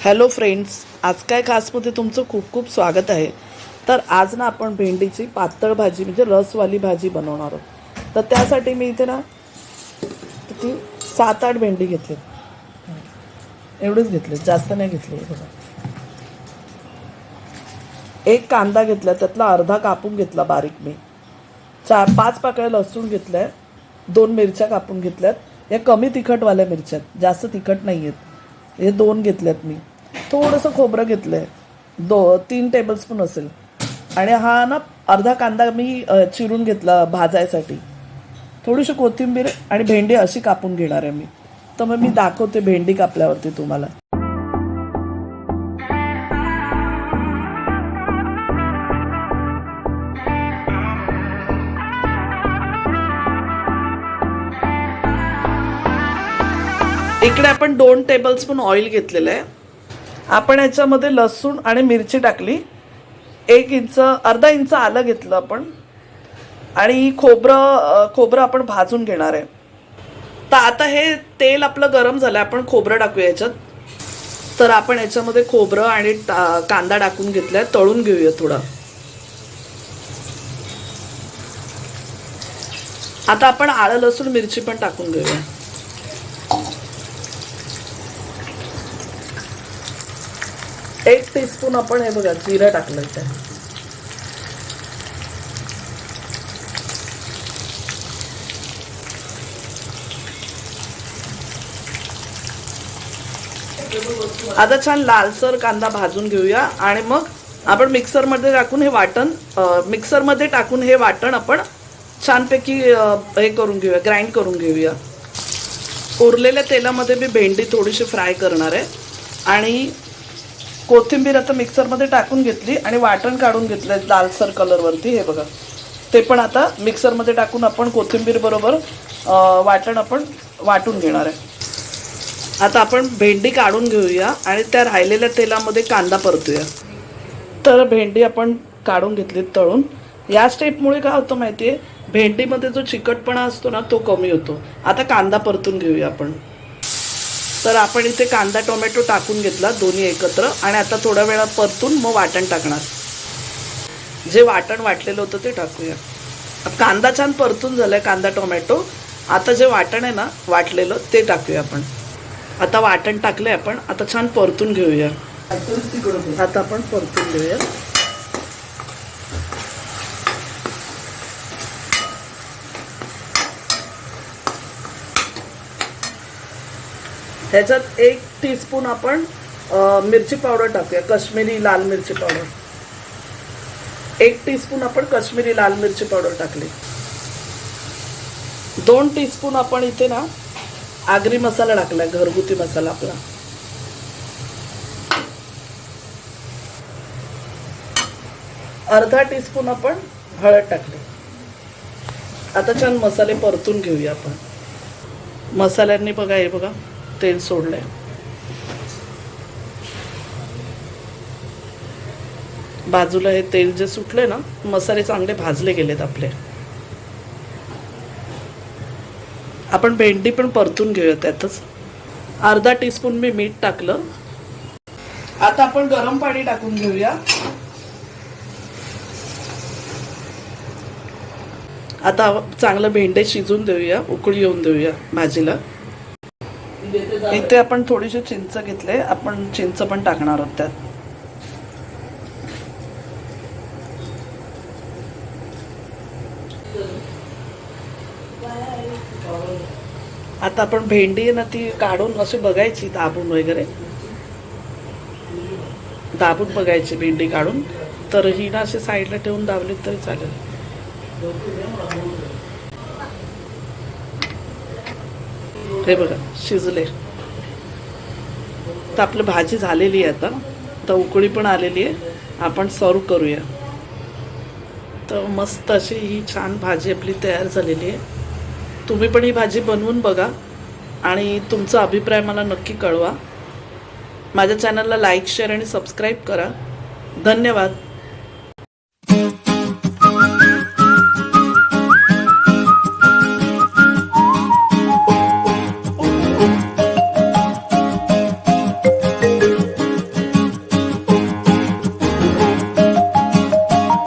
Hello friends आज काय खासमध्ये तुमचं खूप खूप स्वागत आहे. तर आज ना आपण भेंडीची पातळ भाजी म्हणजे रसवाली भाजी बनवणार आहोत. तर त्यासाठी मी इथे ना किती? सात आठ भेंडी घेतली. एवढेच घेतले जास्त नाही घेतले. बघा एक कांदा घेतला त्यातला अर्धा कापून घेतला बारीक मी. चार पाच पाकळ्या लसूण घेतल्या दोन मिरच्या कापून घेतल्यात. या कमी तिखटवाल्या मिरच्या जास्त तिखट नाही आहेत हे दोन घेतल्यात मी. थोडंसं खोबरं घेतलं आहे दो तीन टेबलस्पून असेल. आणि हा ना अर्धा कांदा मी चिरून घेतला भाजायसाठी. थोडीशी कोथिंबीर आणि भेंडी अशी कापून घेणार आहे मी. तर मग मी दाखवते भेंडी कापल्यावरती तुम्हाला. इकडे आपण दोन टेबलस्पून ऑइल घेतलेलं आहे. आपण याच्यामध्ये लसूण आणि मिरची टाकली. एक इंच अर्धा इंच आलं घेतलं आपण. आणि खोबरं खोबरं आपण भाजून घेणार आहे. तर आता हे तेल आपलं गरम झालं आहे आपण खोबरं टाकूया याच्यात. तर आपण याच्यामध्ये खोबरं आणि टा- कांदा टाकून घेतलाय. तळून घेऊया थोडा. आता आपण आलं लसूण मिरची पण टाकून घेऊया. एक टीस्पून आपण हे बघा जिरं टाकलं इथे आता छान लालसर कांदा भाजून घेऊया आणि मग आपण मिक्सरमध्ये टाकून हे वाटण मिक्सरमध्ये टाकून हे वाटण आपण छानपैकी हे करून घेऊया ग्राइंड करून घेऊया. उरलेल्या तेलामध्ये मी भेंडी थोडीशी फ्राय करणार आहे. आणि कोथिंबीर आता मिक्सरमध्ये टाकून घेतली आणि वाटण काढून घेतलं लालसर कलरवरती हे बघा. ते पण आता मिक्सरमध्ये टाकून आपण कोथिंबीरबरोबर वाटण आपण वाटून घेणार आहे. आता आपण भेंडी काढून घेऊया आणि त्या राहिलेल्या तेलामध्ये कांदा परतूया. तर भेंडी आपण काढून घेतली तळून. या स्टेपमुळे काय होतं माहिती आहे भेंडीमध्ये जो चिकटपणा असतो ना तो कमी होतो. आता कांदा परतून घेऊया आपण. तर आपण इथे कांदा टोमॅटो टाकून घेतला दोन्ही एकत्र. आणि आता थोड्या वेळा परतून मग वाटण टाकणार. जे वाटण वाटलेलं होतं ते टाकूया. कांदा छान परतून झालाय कांदा टोमॅटो. आता जे वाटण आहे ना वाटलेलं ते टाकूया आपण. आता वाटण टाकलंय आपण आता छान परतून घेऊया. आता आपण परतून घेऊया. ह्याच्यात एक टीस्पून आपण मिरची पावडर टाकूया कश्मीरी लाल मिरची पावडर. एक टीस्पून आपण कश्मीरी लाल मिरची पावडर टाकली. दोन टीस्पून आपण इथे ना आगरी मसाला टाकलाय घरगुती मसाला आपला. अर्धा टीस्पून आपण हळद टाकली. आता छान मसाले परतून घेऊया आपण. मसाल्यांनी बघा हे बघा. तेल सोडलंय. बाजूला हे तेल जे सुटले ना मसाले चांगले भाजले गेलेत आपले. आपण भेंडी पण परतून घेऊया त्यातच. अर्धा टीस्पून मी मीठ टाकलं. आता आपण गरम पाणी टाकून घेऊया. आता चांगलं भेंडे शिजून देऊया उकळी येऊन देऊया भाजीला. इथे आपण थोडीशी चिंच घेतले आपण चिंच पण टाकणार आहोत त्यात. आता आपण भेंडी आहे ना ती काढून अशी बघायची दाबून वगैरे. दाबून बघायची भेंडी काढून. तर ही ना अशी साईडला ठेवून दाबली तरी चालेल. हे बघा शिजले. तर आपलं भाजी झालेली आहे आता. तर उकळी पण आलेली आहे. आपण सर्व करूया. तर मस्त अशी ही छान भाजी आपली तयार झालेली आहे. तुम्ही पण ही भाजी बनवून बघा. आणि तुमचा अभिप्राय मला नक्की कळवा. माझ्या चॅनलला लाईक शेअर आणि सबस्क्राईब करा. धन्यवाद.